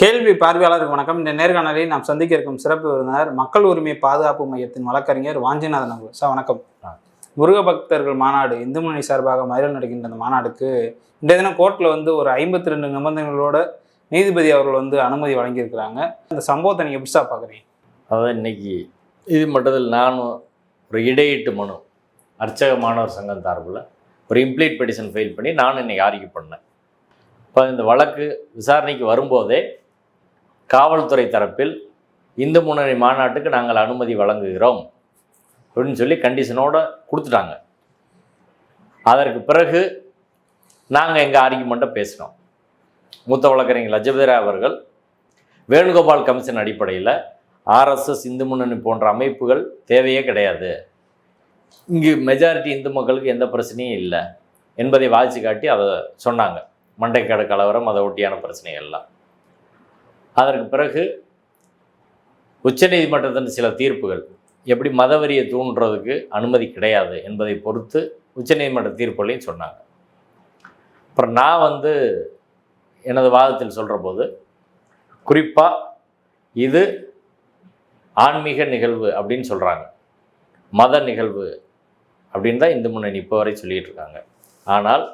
கேள்வி பார்வையாளருக்கு வணக்கம். இந்த நேர்காணலில் நாம் சந்திக்க இருக்கும் சிறப்பு விருந்தினர் மக்கள் உரிமை பாதுகாப்பு மையத்தின் வழக்கறிஞர் வாஞ்சிநாதன் அவர்கள். சார் வணக்கம். முருக பக்தர்கள் மாநாடு இந்து முன்னணி சார்பாக மதுரையில் நடக்கின்ற அந்த மாநாடுக்கு இந்த தினம் கோர்ட்டில் வந்து ஒரு ஐம்பத்தி ரெண்டு நிபந்தனைகளோட நீதிபதி அவர்கள் வந்து அனுமதி வழங்கியிருக்கிறாங்க. இந்த சம்பவத்தை நீங்கள் எப்படி சார் பார்க்குறீங்க? அதான் இன்னைக்கு இது மட்டத்தில் நானும் ஒரு இடையீட்டு மனு அர்ச்சக மாணவர் சங்கம் சார்பில் ஒரு இம்ப்ளீட் பெட்டிஷன் ஃபைல் பண்ணி நானும் இன்னைக்கு ஆர்கியூ பண்ணேன். இப்போ இந்த வழக்கு விசாரணைக்கு வரும்போதே காவல்துறை தரப்பில் இந்து முன்னணி மாநாட்டுக்கு நாங்கள் அனுமதி வழங்குகிறோம் அப்படின்னு சொல்லி கண்டிஷனோடு கொடுத்துட்டாங்க. அதற்கு பிறகு நாங்கள் எங்கள் ஆர்கியூமெண்ட்டை பேசினோம். மூத்த வழக்கறிஞர் லஜபதிரா அவர்கள் வேணுகோபால் கமிஷன் அடிப்படையில் ஆர்எஸ்எஸ் இந்து முன்னணி போன்ற அமைப்புகள் தேவையே கிடையாது. இங்கு மெஜாரிட்டி இந்து மக்களுக்கு எந்த பிரச்சனையும் இல்லை என்பதை வாய்ச்சி காட்டி அதை சொன்னாங்க. மண்டைக்காடு கலவரம் அதை ஒட்டியான பிரச்சனைகள்லாம். அதற்கு பிறகு உச்சநீதிமன்றத்தின் சில தீர்ப்புகள். எப்படி மதவெறியை தூண்டுறதுக்கு அனுமதி கிடையாது என்பதை பொறுத்து உச்சநீதிமன்ற தீர்ப்புகளையும் சொன்னாங்க. அப்புறம் நான் வந்து எனது வாதத்தில் சொல்கிற போது குறிப்பாக இது ஆன்மீக நிகழ்வு அப்படின்னு சொல்கிறாங்க மத நிகழ்வு அப்படின்னு தான் இந்து முன்னணி இப்போ வரை சொல்லிகிட்டு இருக்காங்க. ஆனால்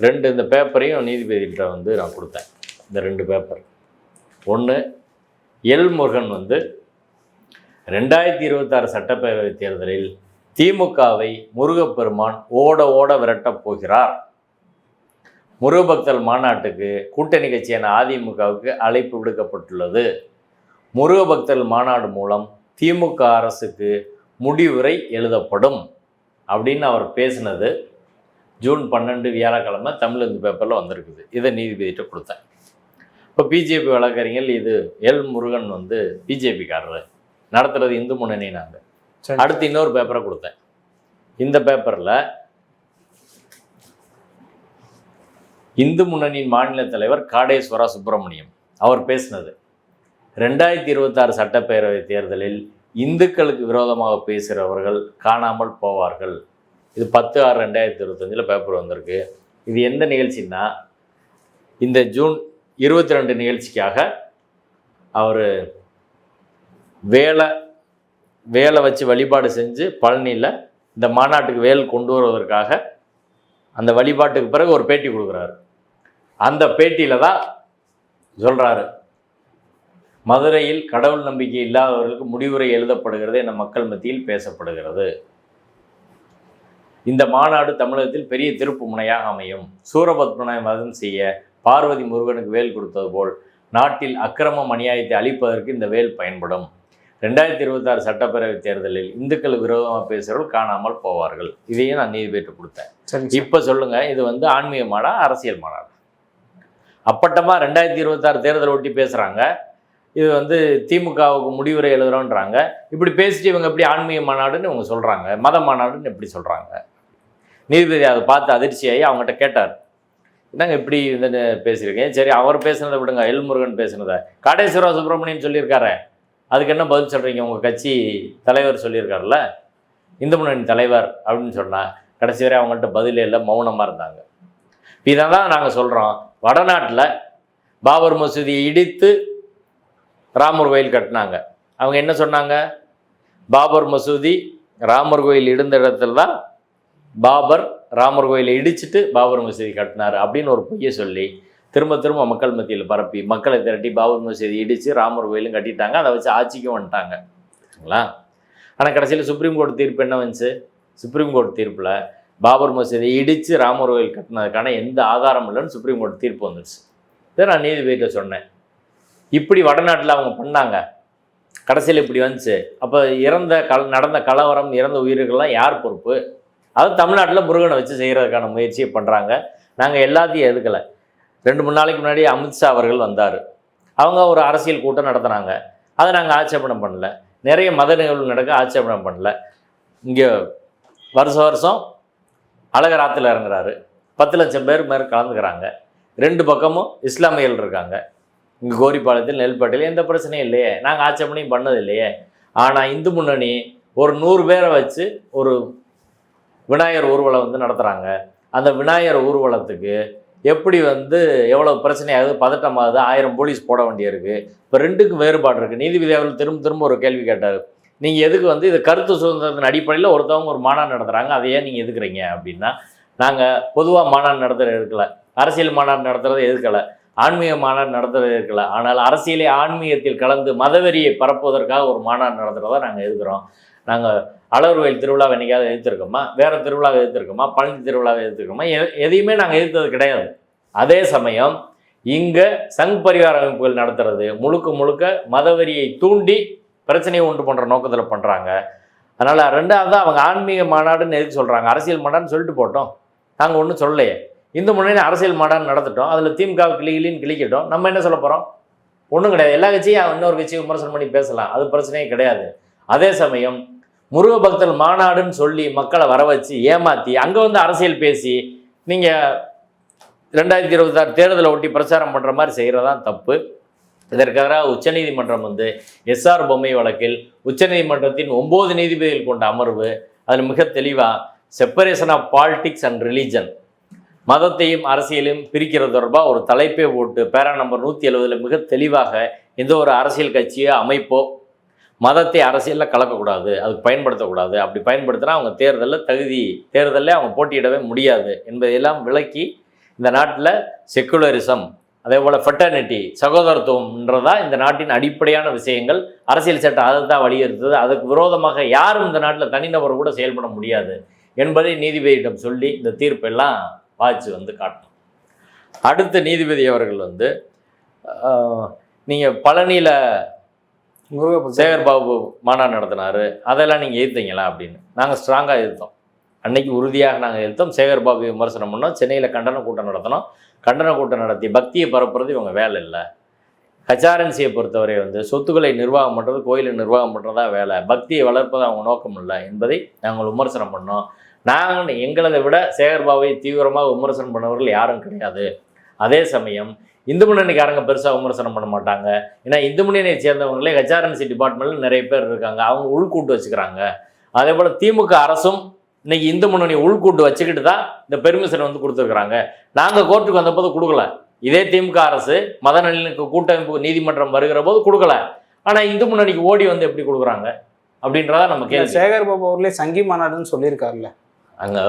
ரெண்டு இந்த பேப்பரையும் நீதிபதிகிட்ட வந்து நான் கொடுத்தேன். இந்த ரெண்டு பேப்பர் ஒன்று எல் முருகன் வந்து ரெண்டாயிரத்தி இருபத்தாறு சட்டப்பேரவை தேர்தலில் திமுகவை முருகப்பெருமான் ஓட ஓட விரட்டப் போகிறார். முருகபக்தர் மாநாட்டுக்கு கூட்டணி கட்சியான அதிமுகவுக்கு அழைப்பு விடுக்கப்பட்டுள்ளது. முருகபக்தர் மாநாடு மூலம் திமுக அரசுக்கு முடிவுரை எழுதப்படும் அப்படின்னு அவர் பேசினது. ஜூன் பன்னெண்டு வியாழக்கிழமை தமிழ் இந்து பேப்பரில் வந்திருக்குது. இதை நீதிபதிகிட்ட கொடுத்தேன். இப்போ பிஜேபி வழக்கறிஞர் இது எல் முருகன் வந்து பிஜேபிக்காரரு நடத்துறது இந்து முன்னணி நாங்கள். அடுத்து இன்னொரு பேப்பரை கொடுத்தேன். இந்த பேப்பரில் இந்து முன்னணியின் மாநில தலைவர் காடேஸ்வரா சுப்பிரமணியம் அவர் பேசினது. ரெண்டாயிரத்தி இருபத்தாறு சட்டப்பேரவை தேர்தலில் இந்துக்களுக்கு விரோதமாக பேசுகிறவர்கள் காணாமல் போவார்கள். இது பத்து ஆறு ரெண்டாயிரத்தி இருபத்தஞ்சில் பேப்பர் வந்திருக்கு. இது எந்த நிகழ்ச்சின்னா இந்த ஜூன் இருபத்தி ரெண்டு நிகழ்ச்சிக்காக அவர் வேலை வேலை வச்சு வழிபாடு செஞ்சு பழனியில் இந்த மாநாட்டுக்கு வேல் கொண்டு வருவதற்காக அந்த வழிபாட்டுக்கு பிறகு ஒரு பேட்டி கொடுக்குறாரு. அந்த பேட்டியில் தான் சொல்கிறாரு மதுரையில் கடவுள் நம்பிக்கை இல்லாதவர்களுக்கு முடிவுரை எழுதப்படுகிறது என மக்கள் மத்தியில் பேசப்படுகிறது. இந்த மாநாடு தமிழகத்தில் பெரிய திருப்பு முனையாக அமையும். சூரபத்மனை மதம் செய்ய பார்வதி முருகனுக்கு வேல் கொடுத்தது போல் நாட்டில் அக்கிரமம் அநியாயத்தை அழிப்பதற்கு இந்த வேல் பயன்படும். ரெண்டாயிரத்தி இருபத்தாறு சட்டப்பேரவை தேர்தலில் இந்துக்களுக்கு விரோதமாக பேசுகிறவர்கள் காணாமல் போவார்கள். இதையும் நான் நீதிபதிட்டு கொடுத்தேன். சரி. இப்போ சொல்லுங்க இது வந்து ஆன்மீக மாடா அரசியல் மாநாடு அப்பட்டமாக ரெண்டாயிரத்தி இருபத்தாறு தேர்தல் ஒட்டி பேசுகிறாங்க இது வந்து திமுகவுக்கு முடிவுரை எழுதுறோன்றாங்க. இப்படி பேசிட்டு இவங்க எப்படி ஆன்மீக மாநாடுன்னு இவங்க சொல்கிறாங்க மத மாநாடுன்னு எப்படி சொல்கிறாங்க நீதிபதி அதை பார்த்து அதிர்ச்சியாகி அவங்ககிட்ட கேட்டார். என்னங்க இப்படி வந்து பேசியிருக்கேன் சரி அவர் பேசுனதை விடுங்க. எல் முருகன் பேசுனதை. காடேஸ்வரா சுப்பிரமணியன் சொல்லியிருக்காரு. அதுக்கு என்ன பதில் சொல்கிறீங்க உங்கள் கட்சி தலைவர் சொல்லியிருக்காருல்ல? இந்து முன்னணி தலைவர் அப்படின்னு சொன்னால் கடைசி வரை அவங்கள்ட்ட பதிலே இல்லை மௌனமாக இருந்தாங்க. இதை தான் நாங்கள் சொல்கிறோம் வடநாட்டில் பாபர் மசூதியை இடித்து ராமர் கோயில் கட்டினாங்க. அவங்க என்ன சொன்னாங்க? பாபர் மசூதி ராமர் கோயில் இருந்த இடத்துல தான் பாபர் ராமர் கோயிலை இடிச்சிட்டு பாபர் மசூதி கட்டினார் அப்படின்னு ஒரு பொய்யை சொல்லி திரும்ப திரும்ப மக்கள் மத்தியில் பரப்பி மக்களை திரட்டி பாபர் மசூதி இடித்து ராமர் கோயிலும் கட்டிட்டாங்க. அதை வச்சு ஆட்சிக்கும் வந்துட்டாங்க. சரிங்களா? ஆனால் கடைசியில் சுப்ரீம் கோர்ட் தீர்ப்பு என்ன வந்துச்சு? சுப்ரீம் கோர்ட் தீர்ப்பில் பாபர் மசூதியை இடித்து ராமர் கோயில் கட்டினதுக்கான எந்த ஆதாரம் இல்லைன்னு சுப்ரீம் கோர்ட் தீர்ப்பு வந்துச்சு இதை நான் நீதிபதிகிட்ட சொன்னேன். இப்படி வடநாட்டில் அவங்க பண்ணாங்க. கடைசியில் இப்படி வந்துச்சு. அப்போ இறந்த கல நடந்த கலவரம் இறந்த உயிர்கள்லாம் யார் பொறுப்பு? அது தமிழ்நாட்டில் முருகனை வச்சு செய்கிறதுக்கான முயற்சியை பண்ணுறாங்க நாங்கள் எல்லாத்தையும் எதுக்கலை. ரெண்டு மூணு நாளைக்கு முன்னாடி அமித்ஷா அவர்கள் வந்தார். அவங்க ஒரு அரசியல் கூட்டம் நடத்துனாங்க. அதை நாங்கள் ஆட்சேபணம் பண்ணல. நிறைய மத நிகழ்வு நடக்க ஆட்சேபணம் பண்ணல. இங்கே வருஷ வருஷம் அழகர் ஆற்றுல இறங்குறாரு. பத்து லட்சம் பேர் மேலே கலந்துக்கிறாங்க. ரெண்டு பக்கமும் இஸ்லாமியர்கள் இருக்காங்க. இங்கே கோரிப்பாளையத்தில் நெல்பேட்டையில் எந்த பிரச்சனையும் இல்லையே. நாங்கள் ஆட்சேபனையும் பண்ணது இல்லையே. ஆனால் இந்து முன்னணி ஒரு நூறு பேரை வச்சு ஒரு விநாயகர் ஊர்வலம் வந்து நடத்துகிறாங்க அந்த விநாயகர் ஊர்வலத்துக்கு எப்படி வந்து எவ்வளோ பிரச்சனையாகுது பதட்டமாகுது ஆயிரம் போலீஸ் போட வேண்டியிருக்கு. இப்போ ரெண்டுக்கும் வேறுபாடு இருக்குது நீதிபதி அவர்கள் திரும்ப திரும்ப ஒரு கேள்வி கேட்டார். நீங்கள் எதுக்கு வந்து இது கருத்து சுதந்திரத்தின் அடிப்படையில் ஒருத்தவங்க ஒரு மாநாடு நடத்துகிறாங்க அதை ஏன் நீங்கள் எதுக்குறீங்க அப்படின்னா நாங்கள் பொதுவாக மாநாடு நடத்துகிற இருக்கல அரசியல் மாநாடு நடத்துறது எதுக்கலை ஆன்மீக மாநாடு நடத்துறது இருக்கல ஆனால் அரசியலே ஆன்மீகத்தில் கலந்து மதவெறியை பரப்புவதற்காக ஒரு மாநாடு நடத்துகிறதா நாங்கள் எதுக்குறோம் நாங்கள் அழகுவயல் திருவிழாவை என்றைக்காவது எதிர்த்துருக்கோமா? வேறு திருவிழாவை எதிர்த்துருக்கோமா? பழனி திருவிழாவை எதிர்த்துருக்கோமா? எ- எதையுமே நாங்கள் எதிர்த்தது கிடையாது. அதே சமயம் இங்கே சங் பரிவார அமைப்புகள் நடத்துறது முழுக்க முழுக்க மதவெறியை தூண்டி பிரச்சனையை உண்டு பண்ணுற நோக்கத்தில் பண்ணுறாங்க அதனால் ரெண்டாவது அவங்க ஆன்மீக மாநாடுன்னு எதுக்கு சொல்கிறாங்க அரசியல் மாநாடுன்னு சொல்லிட்டு போட்டோம். நாங்கள் ஒன்றும் சொல்லலையே. இந்து முன்னணி அரசியல் மாநாடு நடத்திட்டோம். அதில் திமுக கிளிகிளின்னு கிளிக்கிட்டோம். நம்ம என்ன சொல்ல போகிறோம் ஒன்றும் கிடையாது. எல்லா கட்சியும் இன்னொரு கட்சியும் விமர்சனம் பண்ணி பேசலாம். அது பிரச்சனையே கிடையாது. அதே சமயம் முருக பக்தர் மாநாடுன்னு சொல்லி மக்களை வர வச்சு ஏமாற்றி அங்கே வந்து அரசியல் பேசி நீங்கள் ரெண்டாயிரத்தி இருபத்தாறு தேர்தலை ஒட்டி பிரச்சாரம் பண்ணுற மாதிரி செய்கிறதான் தப்பு. இதற்காக உச்சநீதிமன்றம் வந்து எஸ்ஆர் பொம்மை வழக்கில் உச்சநீதிமன்றத்தின் ஒம்பது நீதிபதிகள் கொண்ட அமர்வு அதில் மிக தெளிவாக separation of politics and religion மதத்தையும் அரசியலையும் பிரிக்கிறது தொடர்பாக ஒரு தலைப்பே போட்டு பேரா நம்பர் நூற்றி எழுபதில் மிக தெளிவாக எந்த ஒரு அரசியல் கட்சியோ அமைப்போ மதத்தை அரசியலில் கலக்கக்கூடாது அதுக்கு பயன்படுத்தக்கூடாது. அப்படி பயன்படுத்தினா அவங்க தேர்தலில் தகுதி தேர்தலில் அவங்க போட்டியிடவே முடியாது என்பதையெல்லாம் விளக்கி இந்த நாட்டில் செக்குலரிசம் அதே போல் ஃபெட்டர்னிட்டி சகோதரத்துவம்ன்றதா இந்த நாட்டின் அடிப்படையான விஷயங்கள். அரசியல் சட்டம் அதை தான் வலியுறுத்துது. அதுக்கு விரோதமாக யாரும் இந்த நாட்டில் தனிநபர் கூட செயல்பட முடியாது என்பதை நீதிபதியிடம் சொல்லி இந்த தீர்ப்பெல்லாம் வாய்ச்சி வந்து காட்டும். அடுத்த நீதிபதி அவர்கள் வந்து நீங்கள் பழனியில் சேகர் பாபு மாநாடு நடத்தினாரு. அதெல்லாம் நீங்கள் எதிர்த்தீங்களா அப்படின்னு. நாங்கள் ஸ்ட்ராங்காக எதிர்த்தோம் அன்னைக்கு உறுதியாக நாங்கள் எதிர்த்தோம் சேகர் பாபு விமர்சனம் பண்ணோம். சென்னையில் கண்டன கூட்டம் நடத்தினோம். கண்டன கூட்டம் நடத்தி பக்தியை பரப்புறது இவங்க வேலை இல்லை. ஹச்ஆர்என்சியை பொறுத்தவரை வந்து சொத்துக்களை நிர்வாகம் பண்ணுறது கோயிலை நிர்வாகம் பண்ணுறதா வேலை. பக்தியை வளர்ப்பது அவங்க நோக்கம் இல்லை என்பதை நாங்கள் விமர்சனம் பண்ணோம். நாங்கள் எங்களதை விட சேகர் பாபுவை தீவிரமாக விமர்சனம் பண்ணவர்கள் யாரும் கிடையாது. அதே சமயம் இந்து முன்னணிக்காரங்க பெருசாக விமர்சனம் பண்ண மாட்டாங்க. ஏன்னா இந்து முன்னணியை சேர்ந்தவங்களே ஹெச்ஆர்என்சி டிபார்ட்மெண்ட்டில் நிறைய பேர் இருக்காங்க. அவங்க உள்கூட்டு வச்சுக்கிறாங்க. அதே போல் திமுக அரசும் இன்னைக்கு இந்து முன்னணி உள்கூட்டு வச்சுக்கிட்டு தான் இந்த பெர்மிஷன் வந்து கொடுத்துருக்குறாங்க. நாங்கள் கோர்ட்டுக்கு வந்தபோது கொடுக்கல. இதே திமுக அரசு மத நல்லிணக்க கூட்டமைப்பு நீதிமன்றம் வருகிற போது கொடுக்கல. ஆனால் இந்து முன்னணிக்கு ஓடி வந்து எப்படி கொடுக்குறாங்க? அப்படின்றதா கேள்வி. சேகர் பாபு அவர்களே சங்கி மாநாடுன்னு சொல்லியிருக்காருல்ல. அங்கே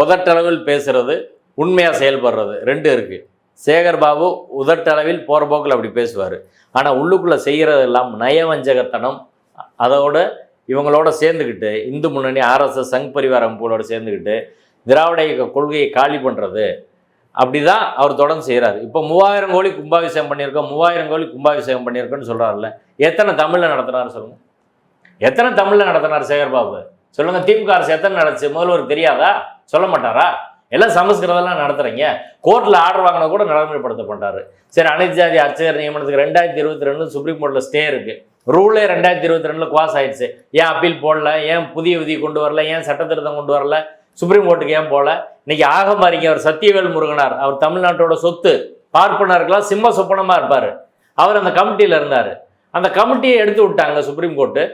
உதட்டளவில் பேசுறது உண்மையாக செயல்படுறது ரெண்டு இருக்குது சேகர் பாபு உதட்டளவில் போகிற போக்கில் அப்படி பேசுவார். ஆனால் உள்ளுக்குள்ளே செய்கிறதெல்லாம் நயவஞ்சகத்தனம். அதோட இவங்களோட சேர்ந்துக்கிட்டு இந்து முன்னணி ஆர்எஸ்எஸ் சங் பரிவார அமைப்புகளோட சேர்ந்துக்கிட்டு திராவிட இயக்க கொள்கையை காலி பண்ணுறது அப்படி தான் அவர் தொடர்ந்து செய்கிறார் இப்போ மூவாயிரம் கோழி கும்பாபிஷேகம் பண்ணியிருக்கோம் மூவாயிரம் கோழி கும்பாபிஷேகம் பண்ணியிருக்கோன்னு சொல்கிறாருல்ல எத்தனை தமிழில் நடத்தினார் சொல்லுங்கள் எத்தனை தமிழில் நடத்தினார் சேகர் பாபு சொல்லுங்கள் திமுக அரசு எத்தனை நடந்துச்சு? முதல்வர் தெரியாதா? சொல்ல மாட்டாரா? எல்லாம் சமஸ்கிருதம்லாம் நடத்துறீங்க. கோர்ட்டில் ஆர்டர் வாங்கினா கூட நடைமுறைப்படுத்த பண்ணுறாரு சரி அனைத்து ஜாதி அர்ச்சகர் நியமனத்துக்கு ரெண்டாயிரத்தி இருபத்தி ரெண்டு சுப்ரீம் கோர்ட்டில் ஸ்டே இருக்கு. ரூலே ரெண்டாயிரத்தி இருபத்தி ரெண்டில் குவாஸ் ஆயிடுச்சு. ஏன் அப்பீல் போடல? ஏன் புதிய விதி கொண்டு வரல? ஏன் சட்ட திருத்தம் கொண்டு வரல? சுப்ரீம் கோர்ட்டுக்கு ஏன் போகல இன்னைக்கு ஆகமாரிங்க அவர் சத்தியவேல் முருகனார் அவர் தமிழ்நாட்டோட சொத்து பார்ப்பனருக்கெல்லாம் சிம்ம சொப்பனமாக இருப்பார். அவர் அந்த கமிட்டியில் இருந்தார். அந்த கமிட்டியை எடுத்து விட்டாங்க சுப்ரீம் கோர்ட்டு.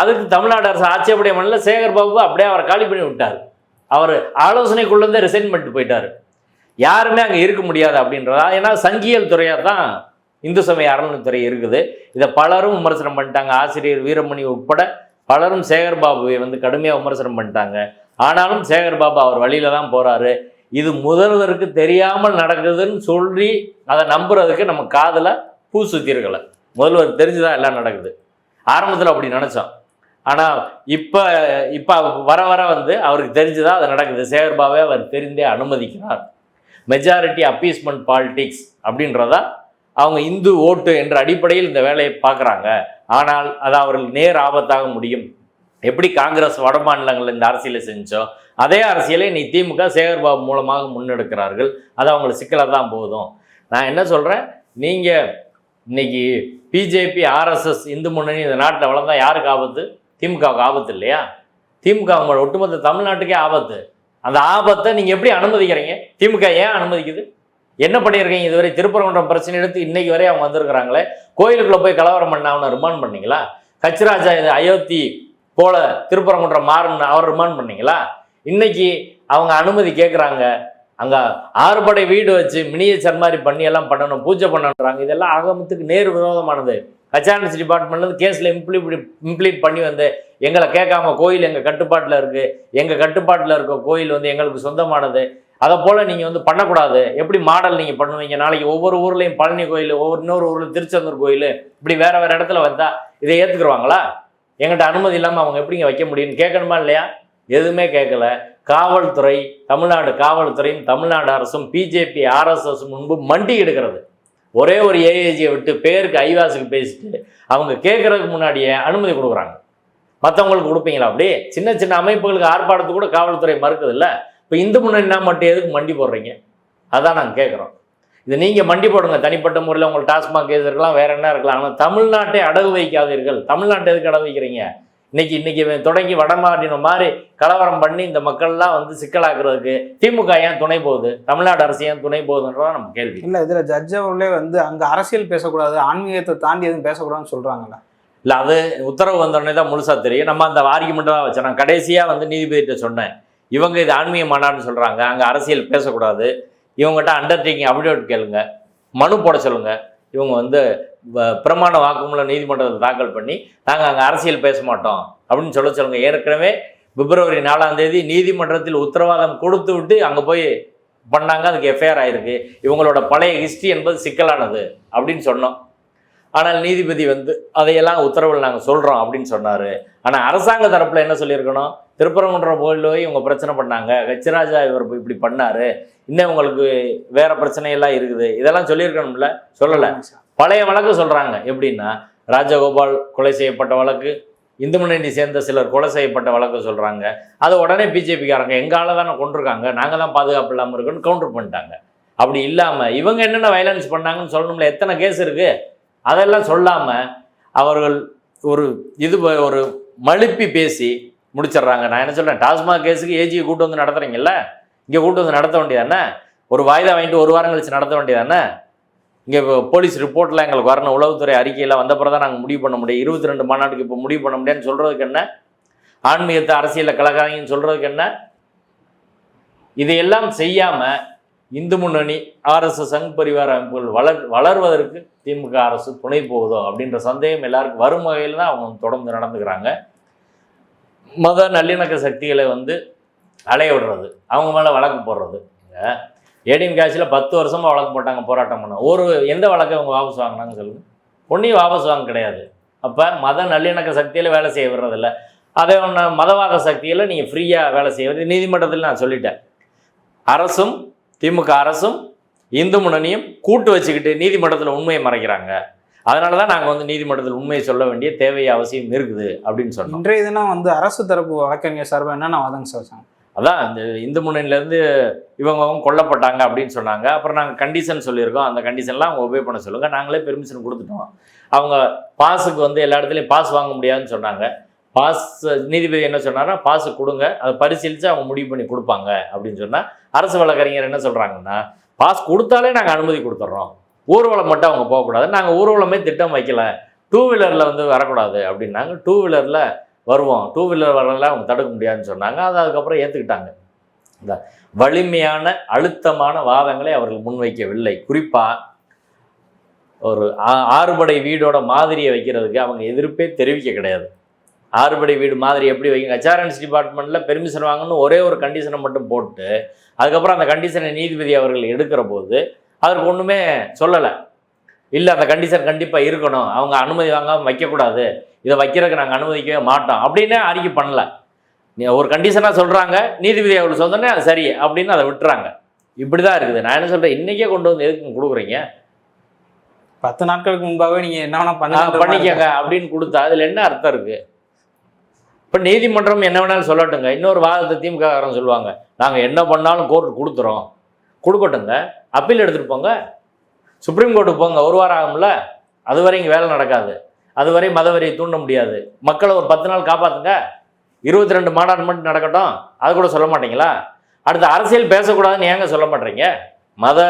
அதுக்கு தமிழ்நாடு அரசு ஆட்சேபடைய மண்ணில் சேகர் பாபு அப்படியே அவரை காலி பண்ணி விட்டார். அவர் ஆலோசனைக்குள்ளேருந்தே ரிசைன் பண்ணிட்டு போயிட்டார். யாருமே அங்கே இருக்க முடியாது அப்படின்றதா. ஏன்னா சங்கியல் துறையாக தான் இந்து சமய அறநிலைத்துறை இருக்குது. இதை பலரும் விமர்சனம் பண்ணிட்டாங்க. ஆசிரியர் வீரமணி உட்பட பலரும் சேகர்பாபுவை வந்து கடுமையாக விமர்சனம் பண்ணிட்டாங்க. ஆனாலும் சேகர் பாபு அவர் வழியில தான் போகிறாரு இது முதல்வருக்கு தெரியாமல் நடக்குதுன்னு சொல்லி அதை நம்புறதுக்கு நம்ம காதில் பூ சுத்திருக்கலை. முதல்வர் தெரிஞ்சுதான் எல்லாம் நடக்குது. ஆரம்பத்தில் அப்படி நினச்சோம். ஆனால் இப்போ இப்போ வர வர வந்து அவருக்கு தெரிஞ்சுதான் அது நடக்குது. சேகர்பாவே அவர் தெரிந்தே அனுமதிக்கிறார். மெஜாரிட்டி அப்பீஸ்மெண்ட் பாலிடிக்ஸ் அப்படின்றதா அவங்க இந்து ஓட்டு என்ற அடிப்படையில் இந்த வேலையை பார்க்குறாங்க. ஆனால் அது அவர்கள் நேர் ஆபத்தாக முடியும். எப்படி காங்கிரஸ் வட மாநிலங்களில் இந்த அரசியலை செஞ்சோ அதே அரசியலை நீ திமுக சேகர்பாபு மூலமாக முன்னெடுக்கிறார்கள். அது அவங்களுக்கு சிக்கலாக தான் போதும். நான் என்ன சொல்கிறேன் நீங்கள் இன்னைக்கு பிஜேபி ஆர்எஸ்எஸ் இந்து முன்னணி இந்த நாட்டில் வளர்ந்தால் யாருக்கு ஆபத்து? திமுகவுக்கு ஆபத்து இல்லையா? திமுக உங்களோட ஒட்டுமொத்த தமிழ்நாட்டுக்கே ஆபத்து. அந்த ஆபத்தை நீங்கள் எப்படி அனுமதிக்கிறீங்க? திமுக ஏன் அனுமதிக்குது? என்ன பண்ணியிருக்கீங்க? இதுவரை திருப்பரங்குன்றம் பிரச்சனை எடுத்து இன்னைக்கு வரை அவங்க வந்திருக்கிறாங்களே. கோயிலுக்குள்ளே போய் கலவரம் பண்ண அவனை ரிமாண்ட் பண்ணீங்களா? கச்சிராஜா இது அயோத்தி போல திருப்பரங்குன்றம் மாறன் அவர் ரிமாண்ட் பண்ணீங்களா? இன்னைக்கு அவங்க அனுமதி கேட்குறாங்க அங்கே ஆறுபடை வீடு வச்சு மினியேச்சர் மாதிரி பண்ணி எல்லாம் பண்ணணும் பூஜை பண்ணணுன்றாங்க இதெல்லாம் ஆகமத்துக்கு நேர் விரோதமானது. ஹச்ஆர்என்சி டிபார்ட்மெண்ட்லேருந்து கேஸில் இம்ப்ளிமெண்ட் இம்ப்ளீட் பண்ணி வந்து எங்களை கேட்காம கோயில் எங்கள் கட்டுப்பாட்டில் இருக்குது எங்கள் கட்டுப்பாட்டில் இருக்க கோயில் வந்து எங்களுக்கு சொந்தமானது. அதை போல் நீங்கள் வந்து பண்ணக்கூடாது. எப்படி மாடல் நீங்கள் பண்ணுவீங்க? நாளைக்கு ஒவ்வொரு ஊர்லேயும் பழனி கோயில் ஒவ்வொரு இன்னொரு ஊரில் திருச்செந்தூர் கோயில் இப்படி வேற வேறு இடத்துல வந்தால் இதை ஏற்றுக்குருவாங்களா எங்கிட்ட அனுமதி இல்லாமல் அவங்க எப்படிங்க வைக்க முடியும்னு கேட்கணுமா இல்லையா? எதுவுமே கேட்கல. காவல்துறை தமிழ்நாடு காவல்துறையும் தமிழ்நாடு அரசும் பிஜேபி ஆர்எஸ்எஸ் முன்பு மண்டி எடுக்கிறது. ஒரே ஒரு ஏஏஜியை விட்டு பேருக்கு ஐவாசுக்கு பேசிட்டு அவங்க கேட்குறதுக்கு முன்னாடியே அனுமதி கொடுக்குறாங்க. மற்றவங்களுக்கு கொடுப்பீங்களா அப்படி? சின்ன சின்ன அமைப்புகளுக்கு ஆர்ப்பாட்டத்துக்கு கூட காவல்துறை மறுக்குது இல்லை இப்போ இந்து முன்னணினா மட்டும் எதுக்கு மண்டி போடுறீங்க? அதான் நாங்கள் கேட்குறோம். இது நீங்கள் மண்டி போடுங்க. தனிப்பட்ட முறையில் உங்களுக்கு டாஸ்மாக் கேஸ் இருக்கலாம் வேற என்ன இருக்கலாம். ஆனால் தமிழ்நாட்டை அடகு வைக்காதீர்கள். தமிழ்நாட்டை எதுக்கு அடகு வைக்கிறீங்க? இன்னைக்கு இன்னைக்கு தொடங்கி வடமாநிலம் மாதிரி கலவரம் பண்ணி இந்த மக்கள்லாம் வந்து சிக்கலாக்குறதுக்கு திமுக ஏன் துணை போகுது? தமிழ்நாடு அரசு ஏன் துணை போகுதுன்றதான் நம்ம கேள்வி. இல்ல இதுல ஜட்ஜ் அவர்களே வந்து அங்க அரசியல் பேசக்கூடாது ஆன்மீகத்தை தாண்டி எதுவும் பேசக்கூடாதுன்னு சொல்றாங்கல்ல. இல்லை அது உத்தரவு வந்தோடனே தான் முழுசா தெரியும். நம்ம அந்த ஆர்குமெண்ட் தான் வச்சோம். நான் கடைசியாக வந்து நீதிபதிகிட்ட சொன்னேன். இவங்க இது ஆன்மீக மாநாடுன்னு சொல்கிறாங்க அங்கே அரசியல் பேசக்கூடாது. இவங்ககிட்ட அண்டர்டேக்கிங் அப்டேட் கேளுங்க. மனு போட சொல்லுங்க. இவங்க வந்து பிரமாண வாக்குமூலம் நீதிமன்றத்தை தாக்கல் பண்ணி நாங்கள் அங்கே அரசியல் பேச மாட்டோம். அப்படின்னு சொல்ல சொல்லுங்க. ஏற்கனவே பிப்ரவரி நாலாம் தேதி நீதிமன்றத்தில் உத்தரவாதம் கொடுத்து விட்டு அங்கே போய் பண்ணாங்க. அதுக்கு எஃப்ஐஆர் ஆயிருக்கு. இவங்களோட பழைய ஹிஸ்ட்ரி என்பது சிக்கலானது. அப்படின்னு சொன்னோம். ஆனால் நீதிபதி வந்து அதையெல்லாம் உத்தரவில் நாங்கள் சொல்கிறோம் அப்படின்னு சொன்னார். ஆனால் அரசாங்க தரப்பில் என்ன சொல்லியிருக்கணும்? திருப்பரங்குன்றம் கோயில் போய் இவங்க பிரச்சனை பண்ணாங்க. கச்சிராஜா இவர் இப்படி பண்ணாரு. இன்னும் உங்களுக்கு வேற பிரச்சனையெல்லாம் இருக்குது. இதெல்லாம் சொல்லியிருக்கணும்ல? சொல்லலை. பழைய வழக்கு சொல்கிறாங்க எப்படின்னா ராஜகோபால் கொலை செய்யப்பட்ட வழக்கு இந்து முன்னணி சேர்ந்த சிலர் கொலை செய்யப்பட்ட வழக்கு சொல்கிறாங்க அது உடனே பிஜேபிக்காரங்க எங்கால தானே கொண்டிருக்காங்க. நாங்கள் தான் பாதுகாப்பு இல்லாமல் இருக்கோன்னு கவுண்டர் பண்ணிட்டாங்க. அப்படி இல்லாமல் இவங்க என்னென்ன வயலன்ஸ் பண்ணாங்கன்னு சொல்லணும்ல? எத்தனை கேஸ் இருக்குது அதெல்லாம் சொல்லாமல் அவர்கள் ஒரு இது ப- ஒரு மழுப்பி பேசி முடிச்சிடுறாங்க. நான் என்ன சொல்கிறேன் டாஸ்மாக் கேஸுக்கு ஏஜியை கூட்டு வந்து நடத்துறீங்கல்ல? இங்கே கூட்டு வந்து நடத்த வேண்டியதானே? ஒரு வாய்தா வாங்கிட்டு ஒரு வாரம் கழிச்சு நடத்த வேண்டியதானே? இங்கே போலீஸ் ரிப்போர்ட்லாம் எங்களுக்கு வரணும். உளவுத்துறை அறிக்கையில் பிறகு தான் நாங்கள் முடிவு பண்ண முடியும். இருபத்தி ரெண்டு மாநாட்டுக்கு இப்போ முடிவு பண்ண முடியாதுன்னு சொல்கிறதுக்கு என்ன? ஆன்மீகத்தை அரசியலில் கலக்காதீங்கன்னு சொல்கிறதுக்கு என்ன? இதையெல்லாம் செய்யாமல் இந்து முன்னணி ஆர்எஸ்எஸ் சங் பரிவார அமைப்புகள் வளர் வளர்வதற்கு திமுக அரசு துணை போகுதோ அப்படின்ற சந்தேகம் எல்லாருக்கும் வரும் வகையில் தான் அவங்க தொடர்ந்து நடந்துக்கிறாங்க. மத நல்லிணக்க சக்திகளை வந்து அலைய விடுறது அவங்க மேலே வழக்கு போடுறது. ஏடிஎம் கேஷில் பத்து வருஷமாக வழக்கு போட்டாங்க போராட்டம் பண்ண. ஒரு எந்த வழக்கை அவங்க வாபஸ் வாங்கினாங்க சொல்லுங்க. ஒன்றையும் வாபஸ் வாங்க கிடையாது. அப்போ மத நல்லிணக்க சக்தியில் வேலை செய்ய விடுறதில்ல அதே ஒன்று மதவாத சக்தியில் நீங்கள் ஃப்ரீயாக வேலை செய்ய நீதிமன்றத்தில் நான் சொல்லிட்டேன். அரசும் திமுக அரசும் இந்து முன்னணியும் கூட்டு வச்சுக்கிட்டு நீதிமன்றத்தில் உண்மையை மறைக்கிறாங்க. அதனால தான் நாங்கள் வந்து நீதிமன்றத்தில் உண்மையை சொல்ல வேண்டிய தேவை அவசியம் இருக்குது அப்படின்னு சொன்னோம். இன்றைய தினம் வந்து அரசு தரப்பு வழக்கறிஞர் சார்பாக என்னென்ன வாதங்க சார் வச்சாங்க அதான் இந்த இந்து முன்னணியிலேருந்து இவங்க அவங்க கொல்லப்பட்டாங்க அப்படின்னு சொன்னாங்க. அப்புறம் நாங்கள் கண்டிஷன் சொல்லியிருக்கோம். அந்த கண்டிஷன்லாம் அவங்க ஒபே பண்ண சொல்லுங்கள் நாங்களே பெர்மிஷன் கொடுத்துட்டோம். அவங்க பாஸுக்கு வந்து எல்லா இடத்துலையும் பாஸ் வாங்க முடியாதுன்னு சொன்னாங்க. பாஸ் நீதிபதி என்ன சொன்னார்னா பாஸ் கொடுங்க அதை பரிசீலித்து அவங்க முடிவு பண்ணி கொடுப்பாங்க அப்படின்னு சொன்னால் அரசு வழக்கறிஞர் என்ன சொல்கிறாங்கன்னா பாஸ் கொடுத்தாலே நாங்கள் அனுமதி கொடுத்துட்றோம் ஊர்வலம் மட்டும் அவங்க போகக்கூடாது. நாங்கள் ஊர்வலமே திட்டம் வைக்கல. டூ வீலரில் வந்து வரக்கூடாது அப்படின்னாங்க. டூ வீலரில் வருவோம். டூ வீலர் வரலாம் அவங்க தடுக்க முடியாதுன்னு சொன்னாங்க. அது அதுக்கப்புறம் ஏற்றுக்கிட்டாங்க இந்த வலிமையான அழுத்தமான வாதங்களை அவர்கள் முன்வைக்கவில்லை. குறிப்பாக ஒரு ஆ- ஆறுபடை வீடோட மாதிரியை வைக்கிறதுக்கு அவங்க எதிர்ப்பே தெரிவிக்க கிடையாது. ஆறுபடை வீடு மாதிரி எப்படி வைக்க ஹெச்ஆர்என்ஸ் டிபார்ட்மெண்ட்டில் பெர்மிஷன் வாங்கணும்னு ஒரே ஒரு கண்டிஷனை மட்டும் போட்டு அதுக்கப்புறம் அந்த கண்டிஷனை நீதிபதி அவர்கள் எடுக்கிற போது அதற்கு ஒன்றுமே சொல்லலை. இல்லை அந்த கண்டிஷன் கண்டிப்பாக இருக்கணும். அவங்க அனுமதி வாங்காமல் வைக்கக்கூடாது. இதை வைக்கிறதுக்கு நாங்கள் அனுமதிக்கவே மாட்டோம். அப்படின்னு அறிக்கை பண்ணல. நீ ஒரு கண்டிஷனாக சொல்கிறாங்க நீதிபதி அவர்கள் சொன்னோன்னே அது சரி அப்படின்னு அதை விட்டுறாங்க. இப்படி தான் இருக்குது. நான் என்ன சொல்கிறேன் இன்றைக்கே கொண்டு வந்து எதுக்கு கொடுக்குறீங்க? பத்து நாட்களுக்கு முன்பாகவே நீங்க என்ன வேணா ஆ, பண்ணுங்க பண்ணிக்கங்க அப்படின்னு கொடுத்தா அதில் என்ன அர்த்தம் இருக்கு? இப்போ நீதிமன்றம் என்ன வேணாலும் சொல்லட்டுங்க. இன்னொரு வாதத்தை திமுக சொல்லுவாங்க. நாங்கள் என்ன பண்ணாலும் கோர்ட்டு கொடுத்துறோம். கொடுக்கட்டுங்க. அப்பீல் எடுத்துகிட்டு போங்க. சுப்ரீம் கோர்ட்டுக்கு போங்க. ஒரு வாரம் ஆகும்ல. அது வரை இங்கே வேலை நடக்காது. அது வரை மதவரியை தூண்ட முடியாது. மக்களை ஒரு பத்து நாள் காப்பாற்றுங்க இருபத்தி ரெண்டு மாநாடு மட்டும் நடக்கட்டும். அது கூட சொல்ல மாட்டீங்களா? அடுத்து அரசியல் பேசக்கூடாதுன்னு ஏங்க சொல்ல மாட்டீங்க? மத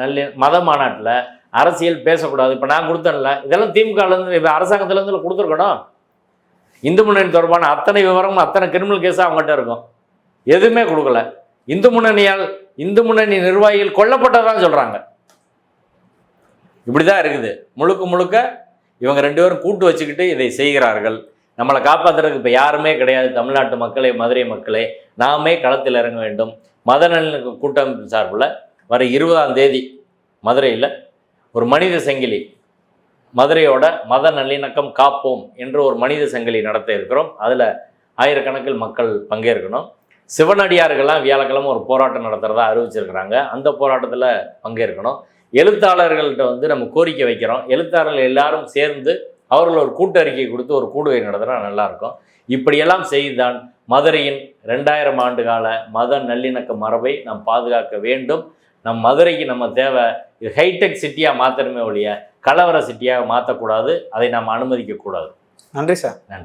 நல்ல மத மாநாட்டில் அரசியல் பேசக்கூடாது. இப்போ நான் கொடுத்தேன்ல. இதெல்லாம் திமுகலேருந்து இப்போ அரசாங்கத்துலேருந்து கொடுத்துருக்கணும். இந்து முன்னணி தொடர்பான அத்தனை விவரமும் அத்தனை கிரிமினல் கேஸாக அவங்ககிட்ட இருக்கும். எதுவுமே கொடுக்கல. இந்து முன்னணியால் இந்து முன்னணி நிர்வாகிகள் கொல்லப்பட்டதான் இப்படி தான் இருக்குது. முழுக்க முழுக்க இவங்க ரெண்டு பேரும் கூட்டு வச்சுக்கிட்டு இதை செய்கிறார்கள். நம்மளை காப்பாத்துறதுக்கு இப்போ யாருமே கிடையாது. தமிழ்நாட்டு மக்களே மதுரை மக்களே நாமே களத்தில் இறங்க வேண்டும். மத நலனுக்கு கூட்டமைப்பு சார்பில் வர இருபதாம் தேதி மதுரையில் ஒரு மனித சங்கிலி மதுரையோட மத நல்லிணக்கம் காப்போம் என்று ஒரு மனித சங்கிலி நடத்த இருக்கிறோம். அதில் ஆயிரக்கணக்கில் மக்கள் பங்கேற்கணும். சிவனடியார்கள்லாம் வியாழக்கிழமை ஒரு போராட்டம் நடத்துகிறதா அறிவிச்சிருக்கிறாங்க. அந்த போராட்டத்தில் பங்கேற்கணும். எழுத்தாளர்கள்ட்ட வந்து நம்ம கோரிக்கை வைக்கிறோம். எழுத்தாளர்கள் எல்லாரும் சேர்ந்து அவர்கள் ஒரு கூட்டறிக்கை கொடுத்து ஒரு கூடுகை நடத்தினா நல்லாயிருக்கும். இப்படியெல்லாம் செய்துதான் மதுரையின் ரெண்டாயிரம் ஆண்டு கால மத நல்லிணக்க மரபை நாம் பாதுகாக்க வேண்டும். நம் மதுரைக்கு நம்ம தேவை இது ஹைடெக் சிட்டியாக மாத்திரமே ஒழிய கலவர சிட்டியாக மாற்றக்கூடாது. அதை நாம் அனுமதிக்கக்கூடாது. நன்றி சார்.